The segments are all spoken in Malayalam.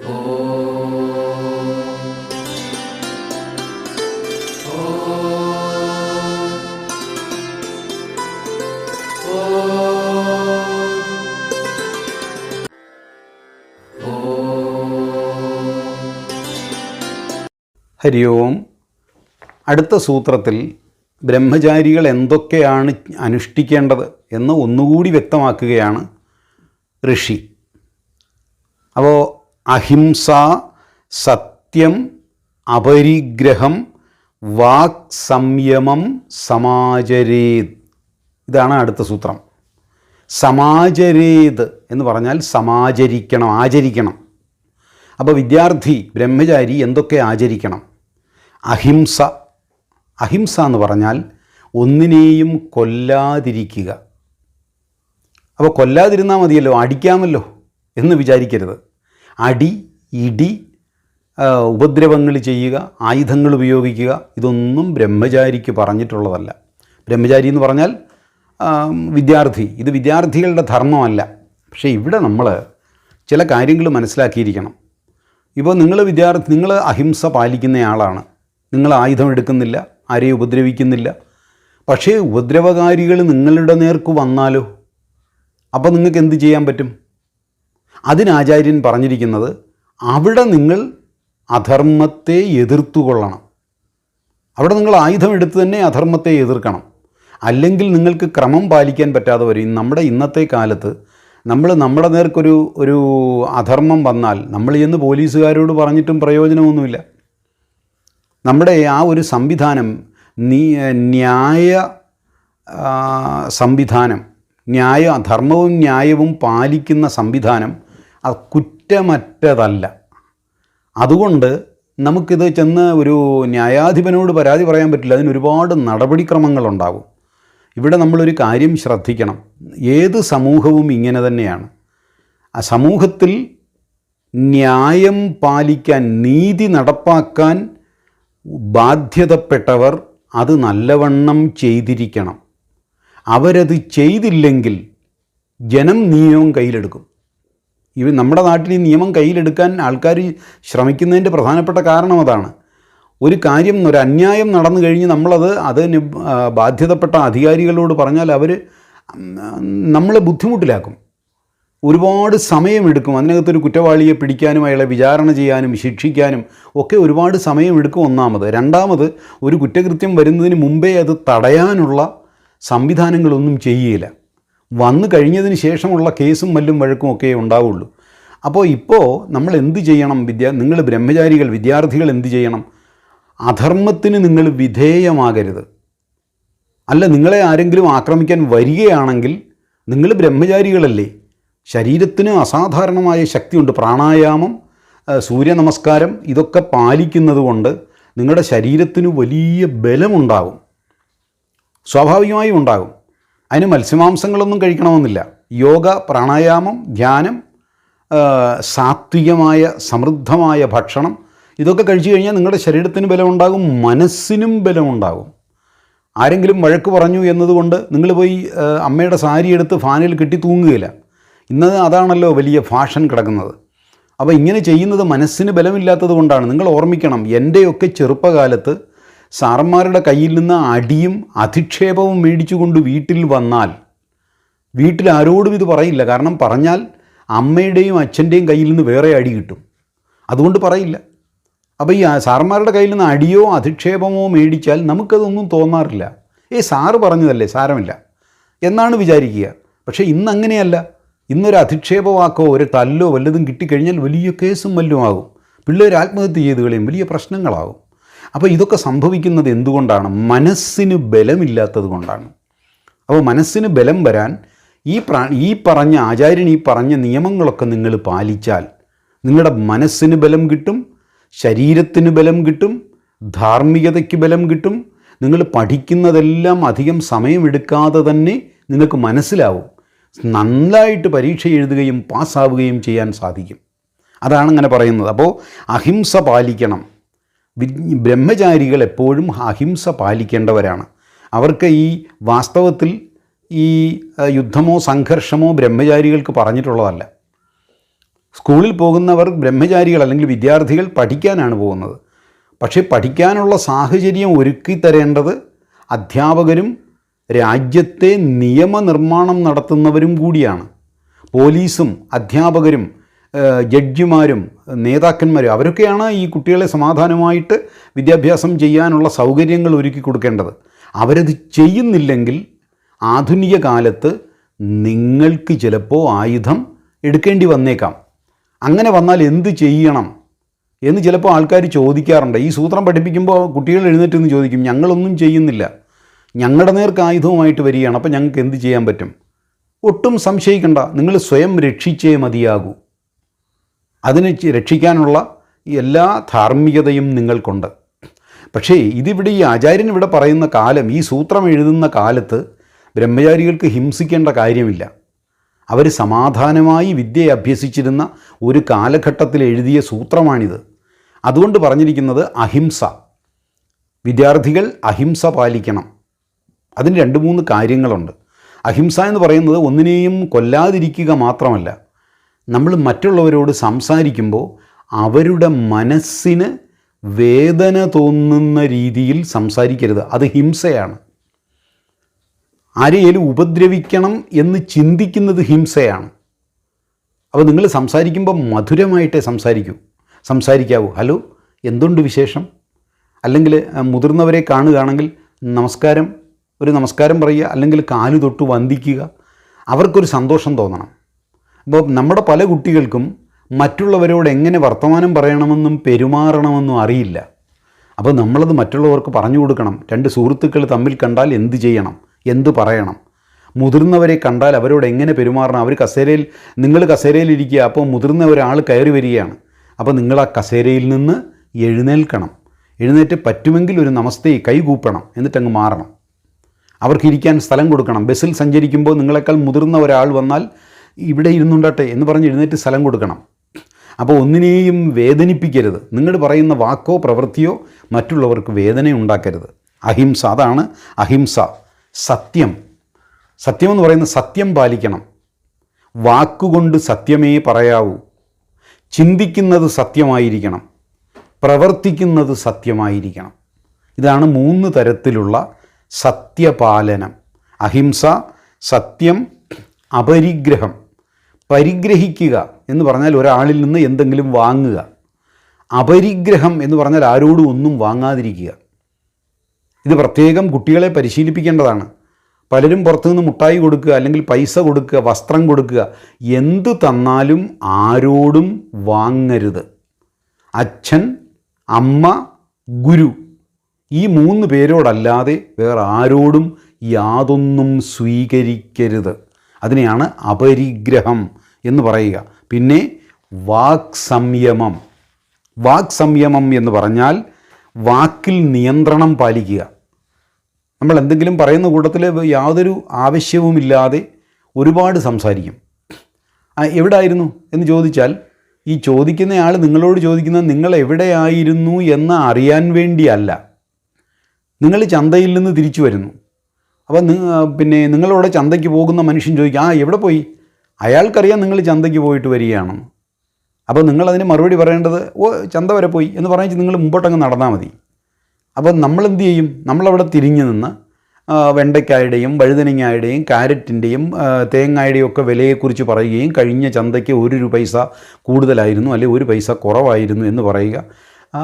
ഹരി ഓം അടുത്ത സൂത്രത്തിൽ ബ്രഹ്മചാരികൾ എന്തൊക്കെയാണ് അനുഷ്ഠിക്കേണ്ടത് എന്ന് ഒന്നുകൂടി വ്യക്തമാക്കുകയാണ് ഋഷി. അപ്പോൾ അഹിംസ സത്യം അപരിഗ്രഹം വാക് സംയമം സമാചരേത് ഇതാണ് അടുത്ത സൂത്രം. സമാചരേത് എന്ന് പറഞ്ഞാൽ സമാചരിക്കണം ആചരിക്കണം. അപ്പോൾ വിദ്യാർത്ഥി ബ്രഹ്മചാരി എന്തൊക്കെ ആചരിക്കണം? അഹിംസ. അഹിംസ എന്ന് പറഞ്ഞാൽ ഒന്നിനെയും കൊല്ലാതിരിക്കുക. അപ്പോൾ കൊല്ലാതിരുന്നാൽ മതിയല്ലോ അടിക്കാമല്ലോ എന്ന് വിചാരിക്കരുത്. അടി ഇടി ഉപദ്രവങ്ങൾ ചെയ്യുക ആയുധങ്ങൾ ഉപയോഗിക്കുക ഇതൊന്നും ബ്രഹ്മചാരിക്ക് പറഞ്ഞിട്ടുള്ളതല്ല. ബ്രഹ്മചാരി എന്ന് പറഞ്ഞാൽ വിദ്യാർത്ഥി. ഇത് വിദ്യാർത്ഥികളുടെ ധർമ്മമല്ല. പക്ഷേ ഇവിടെ നമ്മൾ ചില കാര്യങ്ങൾ മനസ്സിലാക്കിയിരിക്കണം. ഇപ്പോൾ നിങ്ങൾ വിദ്യാർത്ഥി നിങ്ങൾ അഹിംസ പാലിക്കുന്നയാളാണ്. നിങ്ങൾ ആയുധം എടുക്കുന്നില്ല ആരെയും ഉപദ്രവിക്കുന്നില്ല. പക്ഷേ ഉപദ്രവകാരികൾ നിങ്ങളുടെ നേർക്ക് വന്നാലോ? അപ്പോൾ നിങ്ങൾക്ക് എന്ത് ചെയ്യാൻ പറ്റും? അതിനാചാര്യൻ പറഞ്ഞിരിക്കുന്നത് അവിടെ നിങ്ങൾ അധർമ്മത്തെ എതിർത്തുകൊള്ളണം. അവിടെ നിങ്ങൾ ആയുധം എടുത്ത് തന്നെ അധർമ്മത്തെ എതിർക്കണം. അല്ലെങ്കിൽ നിങ്ങൾക്ക് ക്രമം പാലിക്കാൻ പറ്റാതെ വരും. നമ്മുടെ ഇന്നത്തെ കാലത്ത് നമ്മൾ നമ്മുടെ നേർക്കൊരു ഒരു അധർമ്മം വന്നാൽ നമ്മൾ ചെന്ന് പോലീസുകാരോട് പറഞ്ഞിട്ടും പ്രയോജനമൊന്നുമില്ല. നമ്മുടെ ആ ഒരു സംവിധാനം നീ ന്യായ സംവിധാനം ന്യായ ധർമ്മവും ന്യായവും പാലിക്കുന്ന സംവിധാനം അത് കുറ്റമറ്റതല്ല. അതുകൊണ്ട് നമുക്കിത് ചെന്ന് ഒരു ന്യായാധിപനോട് പരാതി പറയാൻ പറ്റില്ല. അതിന് ഒരുപാട് നടപടിക്രമങ്ങളുണ്ടാകും ഇവിടെ നമ്മളൊരു കാര്യം ശ്രദ്ധിക്കണം. ഏത് സമൂഹവും ഇങ്ങനെ തന്നെയാണ്. ആ സമൂഹത്തിൽ ന്യായം പാലിക്കാൻ നീതി നടപ്പാക്കാൻ ബാധ്യതപ്പെട്ടവർ അത് നല്ലവണ്ണം ചെയ്തിരിക്കണം. അവരത് ചെയ്തില്ലെങ്കിൽ ജനം നിയമം കയ്യിലെടുക്കും. ഇവ നമ്മുടെ നാട്ടിൽ ഈ നിയമം കയ്യിലെടുക്കാൻ ആൾക്കാർ ശ്രമിക്കുന്നതിന്റെ പ്രധാനപ്പെട്ട കാരണം അതാണ്. ഒരു കാര്യം ഒരു അന്യായം നടന്നു കഴിഞ്ഞ് നമ്മളത് അതിന് ബാധ്യതപ്പെട്ട അധികാരികളോട് പറഞ്ഞാൽ അവർ നമ്മളെ ബുദ്ധിമുട്ടിലാക്കും. ഒരുപാട് സമയമെടുക്കും. അതിനകത്തൊരു കുറ്റവാളിയെ പിടിക്കാനും അയാളെ വിചാരണ ചെയ്യാനും ശിക്ഷിക്കാനും ഒക്കെ ഒരുപാട് സമയമെടുക്കും ഒന്നാമത്. രണ്ടാമത് ഒരു കുറ്റകൃത്യം വരുന്നതിന് മുമ്പേ അത് തടയാനുള്ള സംവിധാനങ്ങളൊന്നും ചെയ്യുകയില്ല വന്നു കഴിഞ്ഞതിന് ശേഷമുള്ള കേസും മല്ലും വഴക്കും ഒക്കെ ഉണ്ടാവുള്ളൂ. അപ്പോൾ ഇപ്പോൾ നമ്മൾ എന്ത് ചെയ്യണം? വിദ്യ നിങ്ങൾ ബ്രഹ്മചാരികൾ വിദ്യാർത്ഥികൾ എന്ത് ചെയ്യണം? അധർമ്മത്തിന് നിങ്ങൾ വിധേയമാകരുത്. അല്ല നിങ്ങളെ ആരെങ്കിലും ആക്രമിക്കാൻ വരികയാണെങ്കിൽ നിങ്ങൾ ബ്രഹ്മചാരികളല്ലേ? ശരീരത്തിന് അസാധാരണമായ ശക്തിയുണ്ട്. പ്രാണായാമം സൂര്യ നമസ്കാരം ഇതൊക്കെ പാലിക്കുന്നത് കൊണ്ട് നിങ്ങളുടെ ശരീരത്തിന് വലിയ ബലമുണ്ടാകും. സ്വാഭാവികമായും ഉണ്ടാകും. അതിന് മത്സ്യമാംസങ്ങളൊന്നും കഴിക്കണമെന്നില്ല. യോഗ പ്രാണായാമം ധ്യാനം സാത്വികമായ സമൃദ്ധമായ ഭക്ഷണം ഇതൊക്കെ കഴിച്ചു കഴിഞ്ഞാൽ നിങ്ങളുടെ ശരീരത്തിന് ബലമുണ്ടാകും മനസ്സിനും ബലമുണ്ടാകും. ആരെങ്കിലും വഴക്ക് പറഞ്ഞു എന്നതുകൊണ്ട് നിങ്ങൾ പോയി അമ്മയുടെ സാരി എടുത്ത് ഫാനിൽ കെട്ടി തൂങ്ങുകയില്ല. ഇന്ന് അതാണല്ലോ വലിയ ഫാഷൻ കിടക്കുന്നത്. അപ്പോൾ ഇങ്ങനെ ചെയ്യുന്നത് മനസ്സിന് ബലമില്ലാത്തത് കൊണ്ടാണ്. നിങ്ങൾ ഓർമ്മിക്കണം എന്റെയൊക്കെ ചെറുപ്പകാലത്ത് സാറന്മാരുടെ കയ്യിൽ നിന്ന് അടിയും അധിക്ഷേപവും മേടിച്ചുകൊണ്ട് വീട്ടിൽ വന്നാൽ വീട്ടിൽ ആരോടും ഇത് പറയില്ല. കാരണം പറഞ്ഞാൽ അമ്മയുടെയും അച്ഛന്റെയും കയ്യിൽ നിന്ന് വേറെ അടി കിട്ടും. അതുകൊണ്ട് പറയില്ല. അപ്പോൾ ഈ സാറന്മാരുടെ കയ്യിൽ നിന്ന് അടിയോ അധിക്ഷേപമോ മേടിച്ചാൽ നമുക്കതൊന്നും തോന്നാറില്ല. ഏയ് സാറ് പറഞ്ഞതല്ലേ? സാരമില്ല. എന്നാണ് വിചാരിക്കുക. പക്ഷേ ഇന്ന് അങ്ങനെയല്ല ഇന്നൊരു അധിക്ഷേപ വാക്കോ ഒരു തല്ലോ വല്ലതും കിട്ടിക്കഴിഞ്ഞാൽ വലിയ കേസും വല്ലതും ആകും പിള്ളേർ ആത്മഹത്യ ചെയ്ത് കളയും. വലിയ പ്രശ്നങ്ങളാകും. അപ്പോൾ ഇതൊക്കെ സംഭവിക്കുന്നത് എന്തുകൊണ്ടാണ്? മനസ്സിന് ബലമില്ലാത്തത് കൊണ്ടാണ്. അപ്പോൾ മനസ്സിന് ബലം വരാൻ ഈ പ്രാ ഈ പറഞ്ഞ ആചാര്യൻ ഈ പറഞ്ഞ നിയമങ്ങളൊക്കെ നിങ്ങൾ പാലിച്ചാൽ നിങ്ങളുടെ മനസ്സിന് ബലം കിട്ടും ശരീരത്തിന് ബലം കിട്ടും ധാർമ്മികതയ്ക്ക് ബലം കിട്ടും നിങ്ങൾ പഠിക്കുന്നതെല്ലാം അധികം സമയമെടുക്കാതെ തന്നെ നിങ്ങൾക്ക് മനസ്സിലാവും. നന്നായിട്ട് പരീക്ഷ എഴുതുകയും പാസ്സാവുകയും ചെയ്യാൻ സാധിക്കും. അതാണ് അങ്ങനെ പറയുന്നത്. അപ്പോൾ അഹിംസ പാലിക്കണം. ബ്രഹ്മചാരികൾ എപ്പോഴും അഹിംസ പാലിക്കേണ്ടവരാണ്. അവർക്ക് ഈ വാസ്തവത്തിൽ ഈ യുദ്ധമോ സംഘർഷമോ ബ്രഹ്മചാരികൾക്ക് പറഞ്ഞിട്ടുള്ളതല്ല. സ്കൂളിൽ പോകുന്നവർ ബ്രഹ്മചാരികൾ അല്ലെങ്കിൽ വിദ്യാർത്ഥികൾ പഠിക്കാനാണ് പോകുന്നത്. പക്ഷേ പഠിക്കാനുള്ള സാഹചര്യം ഒരുക്കി തരേണ്ടത് അധ്യാപകരും രാജ്യത്തെ നിയമനിർമ്മാണം നടത്തുന്നവരും കൂടിയാണ്. പോലീസും അധ്യാപകരും ജഡ്ജിമാരും നേതാക്കന്മാരും അവരൊക്കെയാണ് ഈ കുട്ടികളെ സമാധാനമായിട്ട് വിദ്യാഭ്യാസം ചെയ്യാനുള്ള സൗകര്യങ്ങൾ ഒരുക്കി കൊടുക്കേണ്ടത്. അവരത് ചെയ്യുന്നില്ലെങ്കിൽ ആധുനിക കാലത്ത് നിങ്ങൾക്ക് ചിലപ്പോൾ ആയുധം എടുക്കേണ്ടി വന്നേക്കാം. അങ്ങനെ വന്നാൽ എന്ത് ചെയ്യണം എന്ന് ചിലപ്പോൾ ആൾക്കാർ ചോദിക്കാറുണ്ട്. ഈ സൂത്രം പഠിപ്പിക്കുമ്പോൾ കുട്ടികൾ എഴുന്നേറ്റ് നിന്ന് ചോദിക്കും ഞങ്ങളൊന്നും ചെയ്യുന്നില്ല. ഞങ്ങളുടെ നേർക്ക് ആയുധവുമായിട്ട് വരികയാണ്. അപ്പോൾ ഞങ്ങൾക്ക് എന്ത് ചെയ്യാൻ പറ്റും? ഒട്ടും സംശയിക്കണ്ട. നിങ്ങൾ സ്വയം രക്ഷിച്ചേ മതിയാകൂ. അതിനെ രക്ഷിക്കാനുള്ള എല്ലാ ധാർമ്മികതയും നിങ്ങൾക്കുണ്ട്. പക്ഷേ ഇതിവിടെ ഈ ആചാര്യൻ ഇവിടെ പറയുന്ന കാലം ഈ സൂത്രം എഴുതുന്ന കാലത്ത് ബ്രഹ്മചാരികൾക്ക് ഹിംസിക്കേണ്ട കാര്യമില്ല. അവർ സമാധാനമായി വിദ്യ അഭ്യസിച്ചിരുന്ന ഒരു കാലഘട്ടത്തിൽ എഴുതിയ സൂത്രമാണിത്. അതുകൊണ്ട് പറഞ്ഞിരിക്കുന്നത് അഹിംസ. വിദ്യാർത്ഥികൾ അഹിംസ പാലിക്കണം. അതിന് രണ്ട് മൂന്ന് കാര്യങ്ങളുണ്ട്. അഹിംസ എന്ന് പറയുന്നത് ഒന്നിനെയും കൊല്ലാതിരിക്കുക മാത്രമല്ല നമ്മൾ മറ്റുള്ളവരോട് സംസാരിക്കുമ്പോൾ അവരുടെ മനസ്സിന് വേദന തോന്നുന്ന രീതിയിൽ സംസാരിക്കരുത്. അത് ഹിംസയാണ്. ആരെയും ഉപദ്രവിക്കണം എന്ന് ചിന്തിക്കുന്നത് ഹിംസയാണ്. അപ്പോൾ നിങ്ങൾ സംസാരിക്കുമ്പോൾ മധുരമായിട്ടേ സംസാരിക്കൂ. സംസാരിക്കാവൂ. ഹലോ എന്തുണ്ട് വിശേഷം? അല്ലെങ്കിൽ മുതിർന്നവരെ കാണുകയാണെങ്കിൽ നമസ്കാരം ഒരു നമസ്കാരം പറയുക അല്ലെങ്കിൽ കാൽ തൊട്ട് വന്ദിക്കുക. അവർക്കൊരു സന്തോഷം തോന്നണം. അപ്പോൾ നമ്മുടെ പല കുട്ടികൾക്കും മറ്റുള്ളവരോട് എങ്ങനെ വർത്തമാനം പറയണമെന്നും പെരുമാറണമെന്നും അറിയില്ല. അപ്പോൾ നമ്മളത് മറ്റുള്ളവർക്ക് പറഞ്ഞു കൊടുക്കണം. രണ്ട് സുഹൃത്തുക്കൾ തമ്മിൽ കണ്ടാൽ എന്ത് ചെയ്യണം? എന്ത് പറയണം? മുതിർന്നവരെ കണ്ടാൽ അവരോട് എങ്ങനെ പെരുമാറണം? അവർ കസേരയിൽ നിങ്ങൾ കസേരയിൽ ഇരിക്കുക അപ്പോൾ മുതിർന്ന ഒരാൾ കയറി വരികയാണ്. അപ്പോൾ നിങ്ങൾ ആ കസേരയിൽ നിന്ന് എഴുന്നേൽക്കണം. എഴുന്നേറ്റ് പറ്റുമെങ്കിൽ ഒരു നമസ്തേ കൈകൂപ്പണം എന്നിട്ടങ്ങ് മാറണം. അവർക്ക് ഇരിക്കാൻ സ്ഥലം കൊടുക്കണം. ബസ്സിൽ സഞ്ചരിക്കുമ്പോൾ നിങ്ങളെക്കാൾ മുതിർന്ന ഒരാൾ വന്നാൽ ഇവിടെ ഇരുന്നുണ്ടട്ടെ എന്ന് പറഞ്ഞ് എഴുന്നേറ്റ് സ്ഥലം കൊടുക്കണം. അപ്പോൾ ഒന്നിനെയും വേദനിപ്പിക്കരുത്. നിങ്ങൾ പറയുന്ന വാക്കോ പ്രവൃത്തിയോ മറ്റുള്ളവർക്ക് വേദന ഉണ്ടാക്കരുത്. അഹിംസ അതാണ് അഹിംസ. സത്യം. സത്യം എന്ന് പറയുന്നത് സത്യം പാലിക്കണം. വാക്കുകൊണ്ട് സത്യമേ പറയാവൂ. ചിന്തിക്കുന്നത് സത്യമായിരിക്കണം. പ്രവർത്തിക്കുന്നത് സത്യമായിരിക്കണം. ഇതാണ് മൂന്ന് തരത്തിലുള്ള സത്യപാലനം. അഹിംസ സത്യം അപരിഗ്രഹം. പരിഗ്രഹിക്കുക എന്ന് പറഞ്ഞാൽ ഒരാളിൽ നിന്ന് എന്തെങ്കിലും വാങ്ങുക. അപരിഗ്രഹം എന്ന് പറഞ്ഞാൽ ആരോടും ഒന്നും വാങ്ങാതിരിക്കുക. ഇത് പ്രത്യേകം കുട്ടികളെ പരിശീലിപ്പിക്കേണ്ടതാണ്. പലരും പുറത്തുനിന്ന് മുട്ടായി കൊടുക്കുക അല്ലെങ്കിൽ പൈസ കൊടുക്കുക വസ്ത്രം കൊടുക്കുക എന്ത് തന്നാലും ആരോടും വാങ്ങരുത്. അച്ഛൻ അമ്മ ഗുരു ഈ മൂന്ന് പേരോടല്ലാതെ വേറെ ആരോടും യാതൊന്നും സ്വീകരിക്കരുത്. അതിനെയാണ് അപരിഗ്രഹം എന്ന് പറയുക. പിന്നെ വാക് സംയമം വാക് സംയമം എന്ന് പറഞ്ഞാൽ വാക്കിൽ നിയന്ത്രണം പാലിക്കുക. നമ്മൾ എന്തെങ്കിലും പറയുന്ന കൂട്ടത്തിൽ യാതൊരു ആവശ്യവുമില്ലാതെ ഒരുപാട് സംസാരിക്കും. എവിടെ എവിടായിരുന്നു എന്ന് ചോദിച്ചാൽ ഈ ചോദിക്കുന്നയാൾ നിങ്ങളോട് ചോദിക്കുന്നത് നിങ്ങൾ എവിടെയായിരുന്നു എന്ന് അറിയാൻ വേണ്ടിയല്ല. നിങ്ങൾ ചന്തയിൽ നിന്ന് തിരിച്ചു വരുന്നു. അപ്പോൾ നി- പിന്നെ നിങ്ങളിവിടെ ചന്തയ്ക്ക് പോകുന്ന മനുഷ്യൻ ചോദിക്കും ആ എവിടെ പോയി? അയാൾക്കറിയാം നിങ്ങൾ ചന്തയ്ക്ക് പോയിട്ട് വരികയാണെന്ന് അപ്പോൾ നിങ്ങളതിന് മറുപടി പറയേണ്ടത് ഓ ചന്ത വരെ പോയി എന്ന് പറഞ്ഞാൽ നിങ്ങൾ മുമ്പോട്ടങ്ങ് നടന്നാൽ മതി. അപ്പോൾ നമ്മൾ എന്ത് ചെയ്യും? നമ്മളവിടെ തിരിഞ്ഞു നിന്ന് വെണ്ടയ്ക്കായുടെയും വഴുതനങ്ങായുടെയും ക്യാരറ്റിന്റെയും തേങ്ങായുടെയും ഒക്കെ വിലയെക്കുറിച്ച് പറയുകയും കഴിഞ്ഞ ചന്തയ്ക്ക് ഒരു പൈസ കൂടുതലായിരുന്നു അല്ലെങ്കിൽ ഒരു പൈസ കുറവായിരുന്നു എന്ന് പറയുക.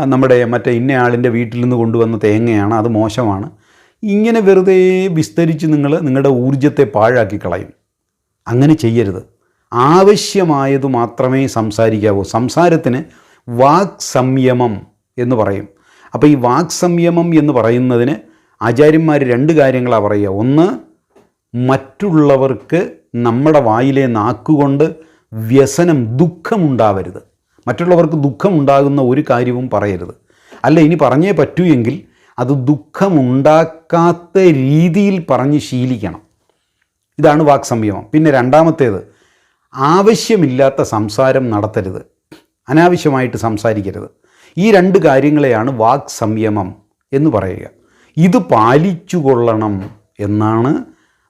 നമ്മുടെ മറ്റേ ഇന്നയാളിന്റെ വീട്ടിൽ നിന്ന് കൊണ്ടുവന്ന തേങ്ങയാണ് അത് മോശമാണ്. ഇങ്ങനെ വെറുതെ വിസ്തരിച്ച് നിങ്ങൾ നിങ്ങളുടെ ഊർജത്തെ പാഴാക്കി കളയും. അങ്ങനെ ചെയ്യരുത്. ആവശ്യമായത് മാത്രമേ സംസാരിക്കാവൂ. സംസാരത്തിന് വാക് സംയമം എന്ന് പറയും. അപ്പോൾ ഈ വാക് സംയമം എന്ന് പറയുന്നതിന് ആചാര്യന്മാർ രണ്ട് കാര്യങ്ങളാണ് പറയുക. ഒന്ന് മറ്റുള്ളവർക്ക് നമ്മുടെ വായിലെ നാക്കുകൊണ്ട് വ്യസനം ദുഃഖമുണ്ടാവരുത്. മറ്റുള്ളവർക്ക് ദുഃഖമുണ്ടാകുന്ന ഒരു കാര്യവും പറയരുത്. അല്ല ഇനി പറഞ്ഞേ പറ്റൂ എങ്കിൽ അത് ദുഃഖമുണ്ടാക്കാത്ത രീതിയിൽ പറഞ്ഞ് ശീലിക്കണം. ഇതാണ് വാക് സംയമം. പിന്നെ രണ്ടാമത്തേത് ആവശ്യമില്ലാത്ത സംസാരം നടത്തരുത്. അനാവശ്യമായിട്ട് സംസാരിക്കരുത്. ഈ രണ്ട് കാര്യങ്ങളെയാണ് വാക് സംയമം എന്ന് പറയുക. ഇത് പാലിച്ചു കൊള്ളണം എന്നാണ്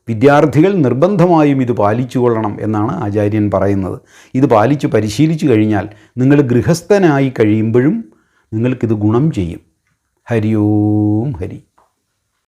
വിദ്യാർത്ഥികൾ നിർബന്ധമായും ഇത് പാലിച്ചു കൊള്ളണം എന്നാണ് ആചാര്യൻ പറയുന്നത്. ഇത് പാലിച്ച് പരിശീലിച്ചു കഴിഞ്ഞാൽ നിങ്ങൾ ഗൃഹസ്ഥനായി കഴിയുമ്പോഴും നിങ്ങൾക്കിത് ഗുണം ചെയ്യും. ഹരി ഓം ഹരി.